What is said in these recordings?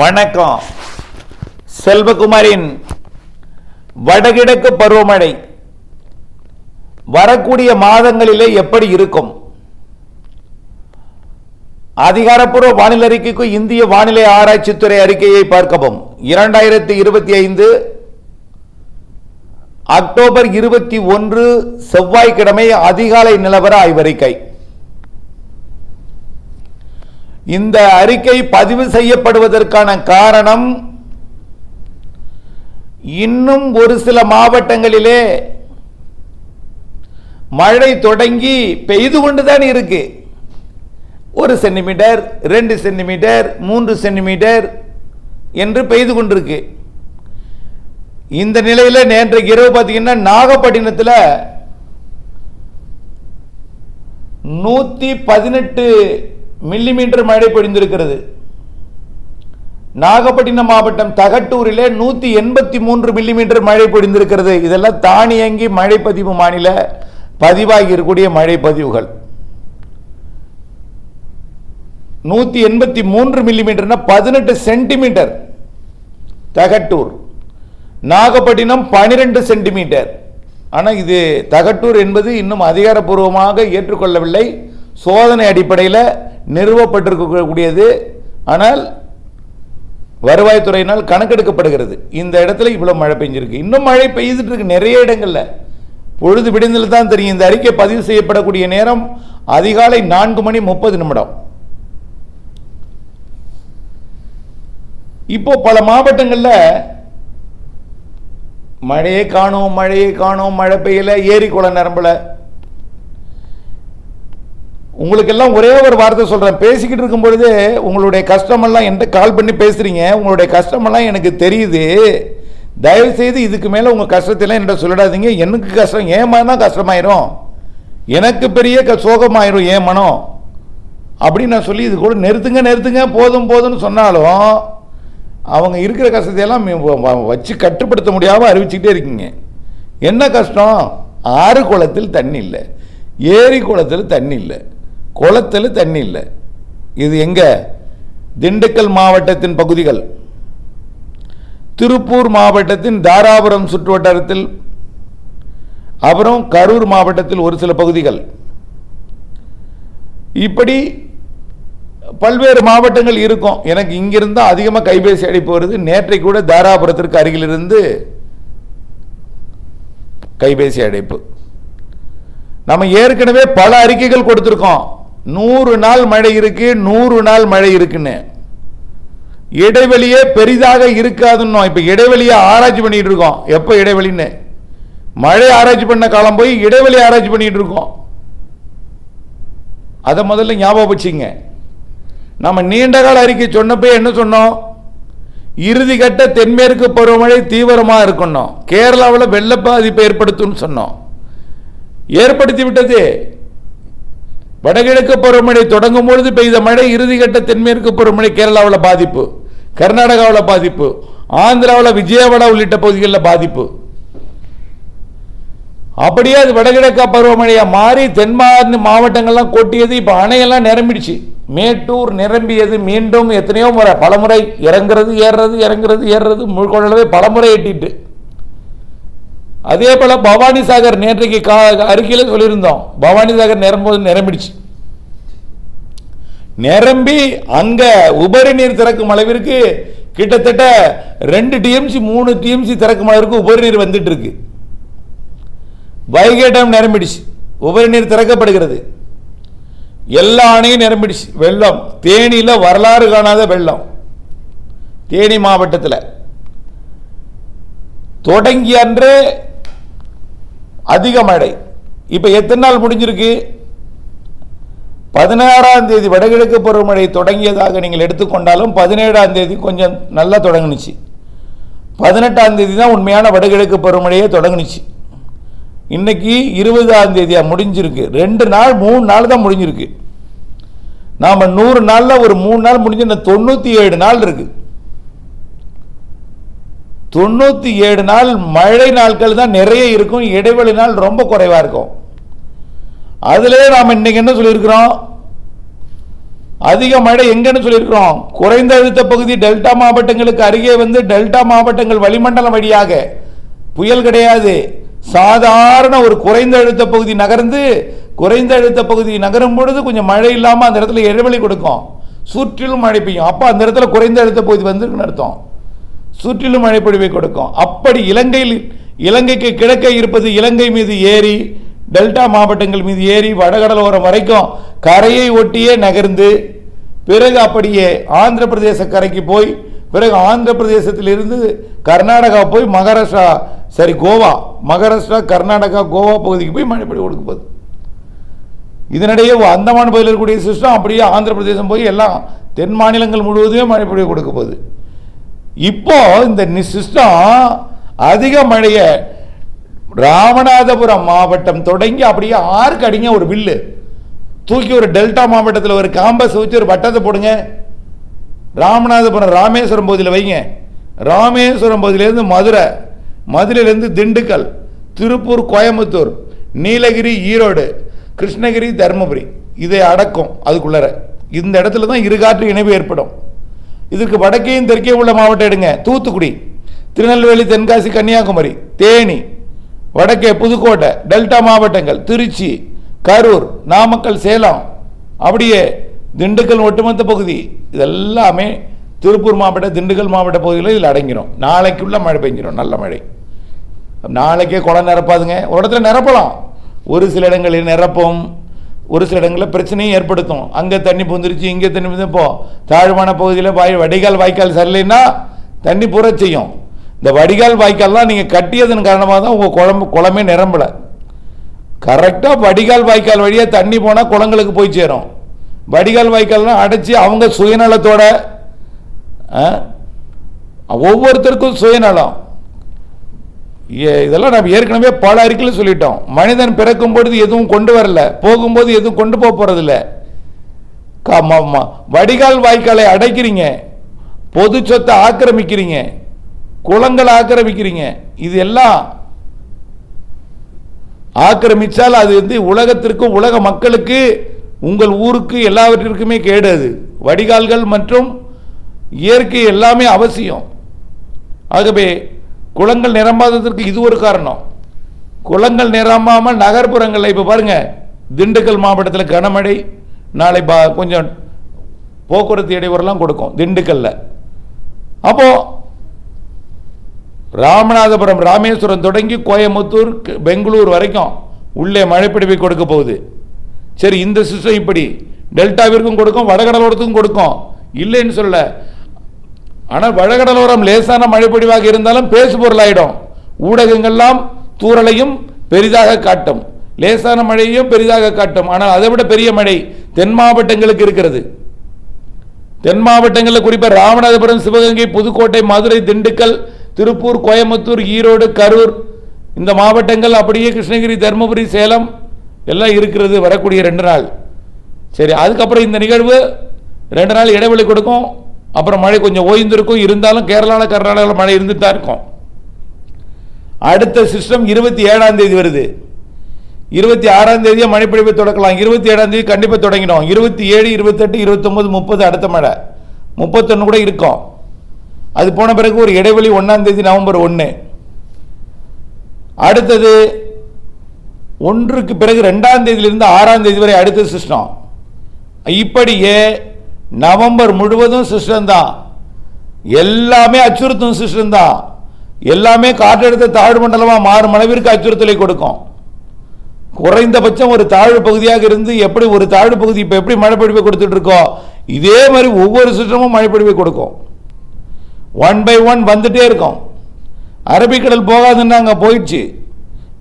வணக்கம். செல்வகுமாரின் வடகிழக்கு பருவமழை. வரக்கூடிய மாதங்களிலே எப்படி இருக்கும்? அதிகாரப்பூர்வ வானிலை அறிக்கைக்கு இந்திய வானிலை ஆராய்ச்சித்துறை அறிக்கையை பார்க்கவும். இரண்டாயிரத்தி இருபத்தி ஐந்து அக்டோபர் இருபத்தி ஒன்று செவ்வாய்க்கிழமை அதிகாலை நிலவர ஆய்வறிக்கை. இந்த அறிக்கை பதிவு செய்யப்படுவதற்கான காரணம் இன்னும் ஒரு சில மாவட்டங்களிலே மழை தொடங்கி பெய்து கொண்டுதான் இருக்கு. ஒரு சென்டிமீட்டர் ரெண்டு சென்டிமீட்டர் மூன்று சென்டிமீட்டர் என்று பெய்து கொண்டிருக்கு. இந்த நிலையில் நேற்றைக்கு இரவு பார்த்தீங்கன்னா நாகப்பட்டினத்தில் நூற்றி பதினெட்டு மில்லிமீட்டர் மழை பொழிந்திருக்கிறது. நாகப்பட்டினம் மாவட்டம் தகட்டூரிலே நூற்றி எண்பத்தி மூன்று மில்லிமீட்டர் மழை பொழிந்திருக்கிறது. இதெல்லாம் தானியங்கி மழை பதிவு மாநில பதிவாகி இருக்கக்கூடிய மழை பதிவுகள் நூற்றி எண்பத்தி மூன்று மில்லிமீட்டர்னா பதினெட்டு சென்டிமீட்டர். தகட்டூர். நாகப்பட்டினம் பனிரெண்டு சென்டிமீட்டர். ஆனால் இது தகட்டூர் என்பது இன்னும் அதிகாரப்பூர்வமாக ஏற்றுக்கொள்ளவில்லை. சோதனை அடிப்படையில் நிறுவப்பட்டிருக்கக்கூடியது. ஆனால் வருவாய்த்துறையினால் கணக்கெடுக்கப்படுகிறது. இந்த இடத்துல இவ்வளோ மழை பெஞ்சிருக்கு. இன்னும் மழை பெய்துட்டு இருக்கு நிறைய இடங்களில். பொழுது விடிந்தில் தான் தெரியும். இந்த அறிக்கை பதிவு செய்யப்படக்கூடிய நேரம் அதிகாலை நான்கு மணி முப்பது நிமிடம். இப்போ பல மாவட்டங்களில் மழையே காணோம் மழையே காணோம் மழை பெய்யல ஏரி குளம் நிரம்பலை. உங்களுக்கெல்லாம் ஒரே ஒரு வார்த்தை சொல்கிறேன் பேசிக்கிட்டு இருக்கும் பொழுது உங்களுடைய கஷ்டமெல்லாம் என்கிட்ட கால் பண்ணி பேசுகிறீங்க உங்களுடைய கஷ்டமெல்லாம் எனக்கு தெரியுது. தயவு செய்து இதுக்கு மேலே உங்கள் கஷ்டத்தெல்லாம் என்கிட்ட சொல்லிடாதீங்க எனக்கு கஷ்டம் ஏன் தான் கஷ்டமாயிரும். எனக்கு பெரிய க சோகமாயிரும் ஏன் மனம். அப்படின்னு நான் சொல்லி இது கூட நிறுத்துங்க நிறுத்துங்க. போதும் போதும்னு சொன்னாலும் அவங்க இருக்கிற கஷ்டத்தையெல்லாம் வச்சு கட்டுப்படுத்த முடியாமல் அறிவிச்சுக்கிட்டே இருக்கீங்க. என்ன கஷ்டம்? ஆறு குளத்தில் தண்ணி இல்லை. ஏரி குளத்தில் தண்ணி இல்லை. குளத்தில் தண்ணி இல்லை. இது எங்க? திண்டுக்கல் மாவட்டத்தின் பகுதிகள். திருப்பூர் மாவட்டத்தின் தாராபுரம் சுற்றுவட்டாரத்தில் அப்புறம் கரூர் மாவட்டத்தில் ஒரு சில பகுதிகள். இப்படி பல்வேறு மாவட்டங்கள் இருக்கும். எனக்கு இங்கிருந்து அதிகமாக கைபேசி அழைப்பு வருது. நேற்றை கூட தாராபுரத்திற்கு அருகிலிருந்து கைபேசி அழைப்பு. நம்ம ஏற்கனவே பல அறிக்கைகள் கொடுத்துருக்கோம். நூறு நாள் மழை இருக்கு நூறு நாள் மழை இருக்குன்னு. இடைவெளியே பெரிதாக இருக்காதுன்னு இப்போ இடைவெளியை ஆராய்ச்சி பண்ணிட்டு இருக்கோம். எப்போ இடைவெளின்னு? மழை ஆராய்ச்சி பண்ண காலம் போய் இடைவெளி ஆராய்ச்சி பண்ணிட்டு இருக்கோம். அதை முதல்ல ஞாபகம் வச்சுங்க. நம்ம நீண்ட கால அறிக்கை சொன்னப்போ என்ன சொன்னோம்? இறுதிக்கட்ட தென்மேற்கு பருவமழை தீவிரமாக இருக்கணும். கேரளாவில் வெள்ள பாதிப்பை ஏற்படுத்தும்னு சொன்னோம். ஏற்படுத்திவிட்டது. வடகிழக்கு பருவமழை தொடங்கும் பொழுது பெய்த மழை இறுதிக்கட்ட தென்மேற்கு பருவமழை கேரளாவில் பாதிப்பு கர்நாடகாவில் பாதிப்பு ஆந்திராவில் விஜயவாடா உள்ளிட்ட பகுதிகளில் பாதிப்பு. அப்படியே அது வடகிழக்கு பருவமழையா மாறி தென் மாவட்டங்கள்லாம் கொட்டியது இப்போ அணையெல்லாம் நிரம்பிடுச்சு. மேட்டூர் நிரம்பியது மீண்டும் எத்தனையோ முறை பலமுறை இறங்குறது ஏறுறது இறங்குறது ஏறுறது முழுக்கொள்ளவே பலமுறை எட்டிட்டு. அதே போல பவானி சாகர் நேற்றைக்கு கா அறிக்கையில் சொல்லியிருந்தோம். பவானி சாகர் நிரம்போது நிரம்பிடுச்சு. நிரம்பி அங்க உபரி நீர் திறக்கும் அளவிற்கு கிட்டத்தட்ட ரெண்டு டிஎம்சி மூணு டிஎம்சி திறக்கும் அளவிற்கு உபரி நீர் வந்துட்டு இருக்கு வைகை டேம் நிரம்பிடுச்சு. உபரி நீர் திறக்கப்படுகிறது. எல்லா அணையும் நிரம்பிடுச்சு. வெள்ளம். தேனியில் வரலாறு காணாத வெள்ளம். தேனி மாவட்டத்தில். தொடங்கி அன்று அதிக மழை இப்போ எத்தனை நாள் முடிஞ்சிருக்கு? பதினாறாம் தேதி வடகிழக்கு பருவமழை தொடங்கியதாக நீங்கள் எடுத்துக்கொண்டாலும் பதினேழாம் தேதி கொஞ்சம் நல்லா தொடங்குனுச்சு. பதினெட்டாம் தேதி தான் உண்மையான வடகிழக்கு பருவமழையே தொடங்குனுச்சு. இன்னைக்கு இருபதாம் தேதியாக முடிஞ்சிருக்கு. ரெண்டு நாள் மூணு நாள் தான் முடிஞ்சிருக்கு. நாம் நூறு நாளில் ஒரு மூணு நாள் முடிஞ்சு இந்த தொண்ணூற்றி ஏழு நாள் இருக்குது தொண்ணூத்தி ஏழு நாள் மழை நாட்கள் தான் நிறைய இருக்கும் இடைவெளி நாள் ரொம்ப குறைவா இருக்கும். அதிலே நாம் இன்னைக்கு என்ன சொல்லியிருக்கிறோம்? அதிக மழை எங்கன்னு சொல்லியிருக்கிறோம். குறைந்த அழுத்த பகுதி டெல்டா மாவட்டங்களுக்கு அருகே வந்து டெல்டா மாவட்டங்கள் வளிமண்டலம் வழியாக. புயல் கிடையாது. சாதாரண ஒரு குறைந்த அழுத்த பகுதி நகர்ந்து குறைந்த அழுத்த பகுதி நகரும் பொழுது கொஞ்சம் மழை இல்லாமல் அந்த இடத்துல இடைவெளி கொடுக்கும். சுற்றிலும் மழை பெய்யும். அப்போ அந்த இடத்துல குறைந்த அழுத்த பகுதி வந்திருக்குன்னு அர்த்தம். சுற்றிலும் மழைப்பொழிவை கொடுக்கும். அப்படி இலங்கையில் இலங்கைக்கு கிழக்கே இருப்பது இலங்கை மீது ஏறி டெல்டா மாவட்டங்கள் மீது ஏறி வடகடலோரம் வரைக்கும் கரையை ஒட்டியே நகர்ந்து பிறகு அப்படியே ஆந்திர பிரதேச கரைக்கு போய் பிறகு ஆந்திர பிரதேசத்திலிருந்து கர்நாடகா போய் மகாராஷ்டிரா சரி கோவா மகாராஷ்டிரா கர்நாடகா கோவா பகுதிக்கு போய் மழைப்படி கொடுக்க போகுது. இதனிடையே அந்தமான் பகுதியில் இருக்கக்கூடிய சிஸ்டம் அப்படியே ஆந்திர பிரதேசம் போய் எல்லாம் தென் மாநிலங்கள் முழுவதுமே மழைப்பொழிவு கொடுக்க போகுது. இப்போ இந்த சிஸ்டம் அதிக மழையை ராமநாதபுரம் மாவட்டம் தொடங்கி அப்படியே ஆறுக்கு அடிங்க ஒரு வில்லு. தூக்கி ஒரு டெல்டா மாவட்டத்தில் ஒரு காம்பஸ் வச்சு ஒரு வட்டத்தை போடுங்க. ராமநாதபுரம் ராமேஸ்வரம் பகுதியில் வைங்க. ராமேஸ்வரம் பகுதியிலேருந்து மதுரை மதுரையிலேருந்து திண்டுக்கல் திருப்பூர் கோயம்புத்தூர் நீலகிரி ஈரோடு கிருஷ்ணகிரி தருமபுரி. இதை அடக்கும் அதுக்குள்ளார. இந்த இடத்துல தான் இருகாற்று இணைவு ஏற்படும். இதற்கு வடக்கையும் தெற்கே உள்ள மாவட்டம் எடுங்க. தூத்துக்குடி திருநெல்வேலி தென்காசி கன்னியாகுமரி தேனி வடக்கே புதுக்கோட்டை டெல்டா மாவட்டங்கள் திருச்சி கரூர் நாமக்கல் சேலம் அப்படியே திண்டுக்கல் ஒட்டுமொத்த பகுதி. இதெல்லாமே திருப்பூர் மாவட்ட திண்டுக்கல் மாவட்ட பகுதியில் இதில் அடங்கிடும் நாளைக்குள்ள மழை பெஞ்சிடும் நல்ல மழை. நாளைக்கே குளம் நிரப்பாதுங்க. ஒரு இடத்துல நிரப்பலாம். ஒரு சில இடங்களில் நிரப்பும். ஒரு சில இடங்களில் பிரச்சனையும் ஏற்படுத்தும். அங்கே தண்ணி புந்துருச்சு இங்கே தண்ணி புந்து இப்போ தாழ்வான பகுதியில் வாய் வடிகால் வாய்க்கால் சரியில்லைன்னா தண்ணி புற செய்யும். இந்த வடிகால் வாய்க்கால்லாம் நீங்கள் கட்டியதன் காரணமாக தான் உங்கள் குழம்பு குளமே நிரம்பலை. கரெக்டாக வடிகால் வாய்க்கால் வழியாக தண்ணி போனால் குளங்களுக்கு போய் சேரும். வடிகால் வாய்க்கால்லாம் அடைச்சி அவங்க சுயநலத்தோட ஆ, ஒவ்வொருத்தருக்கும் சுயநலம். இதெல்லாம் நம்ம ஏற்கனவே பல அறிக்கையில் சொல்லிட்டோம். மனிதன் பிறக்கும் பொழுது எதுவும் கொண்டு வரல. போகும்போது எதுவும் கொண்டு போக போறதில்ல. வடிகால் வாய்க்காலை அடைக்கிறீங்க. பொது சொத்தை ஆக்கிரமிக்கிறீங்க. குளங்களை ஆக்கிரமிக்கிறீங்க. இது எல்லாம் ஆக்கிரமிச்சால் அது வந்து உலகத்திற்கும் உலக மக்களுக்கு உங்கள் ஊருக்கு எல்லாவற்றிற்குமே கேடு அது. வடிகால்கள் மற்றும் இயற்கை எல்லாமே அவசியம். ஆகவே குளங்கள் நிரம்பாததற்கு இது ஒரு காரணம். குளங்கள் நிரம்பாமல் நகர்ப்புறங்களில் இப்போ பாருங்க திண்டுக்கல் மாவட்டத்தில் கனமழை நாளை பா கொஞ்சம் போக்குவரத்து இடையூறுலாம் கொடுக்கும் திண்டுக்கல்ல. அப்போ ராமநாதபுரம் ராமேஸ்வரம் தொடங்கி கோயம்புத்தூர் பெங்களூர் வரைக்கும் உள்ளே மழைப்பிடிவை கொடுக்க போகுது. சரி இந்த சிஸ்டம் இப்படி டெல்டாவிற்கும் கொடுக்கும் வடகடலோரத்துக்கும் கொடுக்கும். இல்லைன்னு சொல்ல ஆனால் வடகடலோரம் லேசான மழைப்பொழிவாக இருந்தாலும் பேசு பொருளாயிடும். ஊடகங்கள்லாம் தூரலையும் பெரிதாக காட்டும். லேசான மழையையும் பெரிதாக காட்டும். ஆனால் அதை விட பெரிய மழை தென் மாவட்டங்களுக்கு இருக்கிறது. தென் மாவட்டங்களில் குறிப்பாக ராமநாதபுரம் சிவகங்கை புதுக்கோட்டை மதுரை திண்டுக்கல் திருப்பூர் கோயம்புத்தூர் ஈரோடு கரூர் இந்த மாவட்டங்கள் அப்படியே கிருஷ்ணகிரி தருமபுரி சேலம் எல்லாம் இருக்கிறது வரக்கூடிய ரெண்டு நாள். சரி அதுக்கப்புறம் இந்த நிகழ்வு ரெண்டு நாள் இடைவெளி கொடுக்கும். அப்புறம் மழை கொஞ்சம் ஓய்ந்திருக்கும். இருந்தாலும் கேரளாவில் கர்நாடகாவில் மழை இருந்துட்டு தான் இருக்கும். அடுத்த சிஸ்டம் இருபத்தி ஏழாம் தேதி வருது. இருபத்தி ஆறாம் தேதியே மழைப்பொழிவை தொடக்கலாம். இருபத்தி ஏழாம் தேதி கண்டிப்பாக தொடங்கிடும். இருபத்தி ஏழு இருபத்தெட்டு இருபத்தொம்பது முப்பது அடுத்த மழை. முப்பத்தொன்று கூட இருக்கும். அது போன பிறகு ஒரு இடைவெளி ஒன்றாம் தேதி நவம்பர் ஒன்று அடுத்தது ஒன்றுக்கு பிறகு ரெண்டாம் தேதியிலிருந்து ஆறாம் தேதி வரை அடுத்த சிஸ்டம் இப்படியே நவம்பர் முழுவதும் சிஸ்டம் தான் எல்லாமே அச்சுறுத்தும் சிஸ்டம் தான் எல்லாமே காற்றழுத்த தாழ்வு மண்டலமாக மாறும் அளவிற்கு அச்சுறுத்தலை கொடுக்கும். குறைந்தபட்சம் ஒரு தாழ்வு பகுதியாக இருந்து எப்படி ஒரு தாழ்வு பகுதி இப்போ எப்படி மழைப்பொழிவை கொடுத்துட்டு இருக்கோ இதே மாதிரி ஒவ்வொரு சிஸ்டமும் மழைப்பொழிவை கொடுக்கும். ஒன் பை ஒன் வந்துட்டே இருக்கும். அரபிக்கடல் போகாதுன்னாங்க போயிடுச்சு.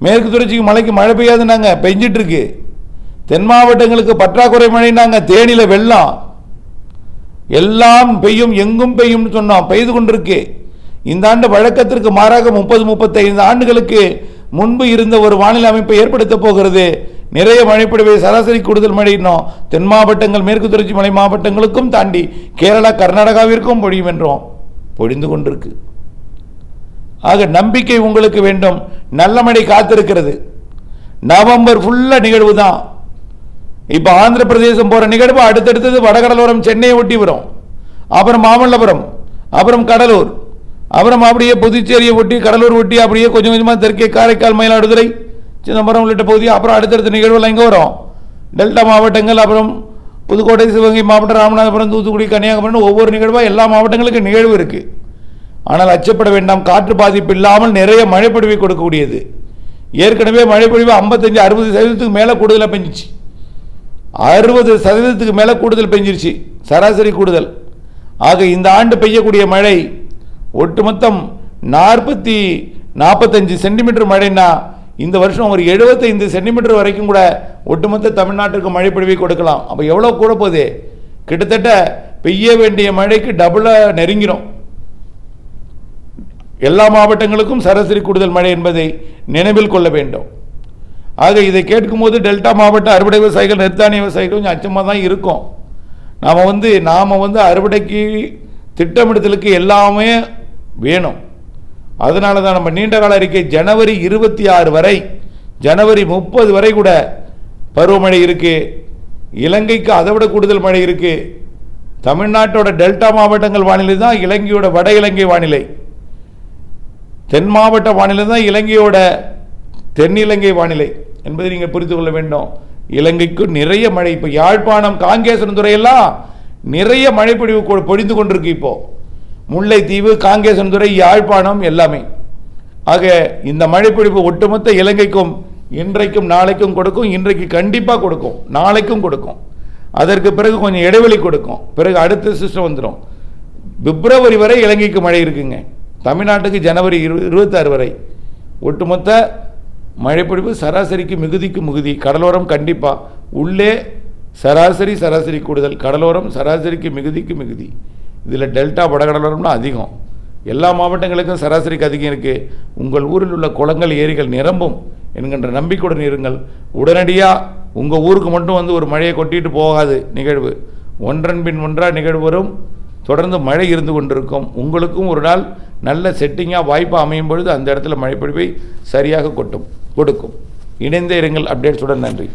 மேற்கு தொடர்ச்சிக்கு மழைக்கு மழை பெய்யாதுன்னாங்க பெஞ்சிட்டு இருக்கு. தென் மாவட்டங்களுக்கு பற்றாக்குறை மழைனாங்க தேனியில் வெள்ளம். எல்லாம் பெய்யும் எங்கும் பெய்யும்னு சொன்னோம் பெய்து கொண்டிருக்கு. இந்த ஆண்டு வழக்கத்திற்கு மாறாக முப்பது முப்பத்தைந்து ஆண்டுகளுக்கு முன்பு இருந்த ஒரு வானிலை அமைப்பை ஏற்படுத்த போகிறது. நிறைய மழைப்பொழிவை சராசரி கூடுதல் மழையினோம் தென் மாவட்டங்கள் மேற்கு தொடர்ச்சி மலை மாவட்டங்களுக்கும் தாண்டி கேரளா கர்நாடகாவிற்கும் பொழியும் என்றோம் பொழிந்து கொண்டிருக்கு. ஆக நம்பிக்கை உங்களுக்கு வேண்டும். நல்ல மழை காத்திருக்கிறது. நவம்பர் ஃபுல்லாக நிகழ்வு தான். இப்போ ஆந்திர பிரதேசம் போகிற நிகழ்வு அடுத்தடுத்தது வடகடலோரம் சென்னையை ஒட்டி வரும். அப்புறம் மாமல்லபுரம் அப்புறம் கடலூர். அப்புறம் அப்படியே புதுச்சேரியை ஒட்டி கடலூர் ஒட்டி அப்படியே கொஞ்சம் கொஞ்சமாக தெற்கே காரைக்கால் மயிலாடுதுறை சிதம்பரம் உள்ளிட்ட பகுதி அப்புறம் அடுத்தடுத்த நிகழ்வுகள் இங்கே வரும்? டெல்டா மாவட்டங்கள் அப்புறம் புதுக்கோட்டை சிவகங்கை மாவட்டம் ராமநாதபுரம் தூத்துக்குடி கன்னியாகுமரி ஒவ்வொரு நிகழ்வாக எல்லா மாவட்டங்களுக்கும் நிகழ்வு இருக்குது ஆனால் அச்சப்பட வேண்டாம் காற்று பாதிப்பு இல்லாமல் நிறைய மழைப்பொழிவை கொடுக்கக்கூடியது. ஏற்கனவே மழைப்பொழிவு ஐம்பத்தஞ்சு அறுபது சதவீதத்துக்கு மேலே கூடுதலாக பெஞ்சிச்சு. அறுபது சதவீதத்துக்கு மேலே கூடுதல் பெஞ்சிருச்சு. சராசரி கூடுதல். ஆக இந்த ஆண்டு பெய்யக்கூடிய மழை ஒட்டுமொத்தம் நாற்பத்தி நாற்பத்தஞ்சு சென்டிமீட்டர் மழைன்னா இந்த வருஷம் ஒரு எழுபத்தைந்து சென்டிமீட்டர் வரைக்கும் கூட ஒட்டுமொத்த தமிழ்நாட்டுக்கு மழை பொழிவை கொடுக்கலாம். அப்போ எவ்வளோ கூட போகுது? கிட்டத்தட்ட பெய்ய வேண்டிய மழைக்கு டபுளாக நெருங்கிடும் எல்லா மாவட்டங்களுக்கும் சராசரி கூடுதல் மழை என்பதை நினைவில் கொள்ள வேண்டும். ஆக இதை கேட்கும்போது டெல்டா மாவட்ட அறுவடை விவசாயிகள் நெத்தானிய விவசாயிகள் கொஞ்சம் அச்சமாக தான் இருக்கும். நாம் வந்து நாம் வந்து அறுவடைக்கு திட்டமிடுதலுக்கு எல்லாமே வேணும். அதனால தான் நம்ம நீண்ட கால அறிக்கை ஜனவரி இருபத்தி ஆறு வரை ஜனவரி முப்பது வரை கூட பருவமழை இருக்குது இலங்கைக்கு அதை விட கூடுதல் மழை இருக்குது தமிழ்நாட்டோட டெல்டா மாவட்டங்கள் வானிலை தான் இலங்கையோட வட இலங்கை வானிலை. தென் மாவட்ட வானிலை தான் இலங்கையோட தென்னிலங்கை வானிலை. என்பதை நீங்கள் புரிந்து கொள்ள வேண்டும். இலங்கைக்கு நிறைய மழை இப்போ யாழ்ப்பாணம் காங்கேசன் துறையெல்லாம் நிறைய மழை பொழிவு கொ- பொழிந்து கொண்டிருக்கு இப்போ. முல்லைத்தீவு காங்கேசன் துறை யாழ்ப்பாணம் எல்லாமே. ஆக இந்த மழைப்பொழிவு ஒட்டுமொத்த இலங்கைக்கும் இன்றைக்கும் நாளைக்கும் கொடுக்கும் இன்றைக்கு கண்டிப்பாக கொடுக்கும். நாளைக்கும் கொடுக்கும். அதற்கு பிறகு கொஞ்சம் இடைவெளி கொடுக்கும். பிறகு அடுத்த சிஸ்டம் வந்துடும் பிப்ரவரி வரை இலங்கைக்கு மழை இருக்குங்க. தமிழ்நாட்டுக்கு ஜனவரி இரு இருபத்தாறு வரை. ஒட்டுமொத்த மழைப்பொழிவு சராசரிக்கு மிகுதிக்கு மிகுதி. கடலோரம் கண்டிப்பாக உள்ளே சராசரி சராசரி கூடுதல். கடலோரம் சராசரிக்கு மிகுதிக்கு மிகுதி. இதில் டெல்டா வடகடலோரம்னா அதிகம். எல்லா மாவட்டங்களுக்கும் சராசரிக்கு அதிகம் இருக்குது உங்கள் ஊரில் உள்ள குளங்கள் ஏரிகள் நிரம்பும் என்கின்ற நம்பிக்கையுடன் இருங்கள். உடனடியாக உங்கள் ஊருக்கு மட்டும் வந்து ஒரு மழையை கொட்டிட்டு போகாது. நிகழ்வு. ஒன்றன் பின் ஒன்றாக நிகழ்வு வரும். தொடர்ந்து மழை இருந்து கொண்டிருக்கும். உங்களுக்கும் ஒரு நாள் நல்ல செட்டிங்காக வாய்ப்பு அமையும் பொழுது அந்த இடத்துல மழைப்பொழிவை சரியாக கொட்டும். கொடுக்கும். இணைந்தே இருங்கள். அப்டேட்ஸுடன் நன்றி.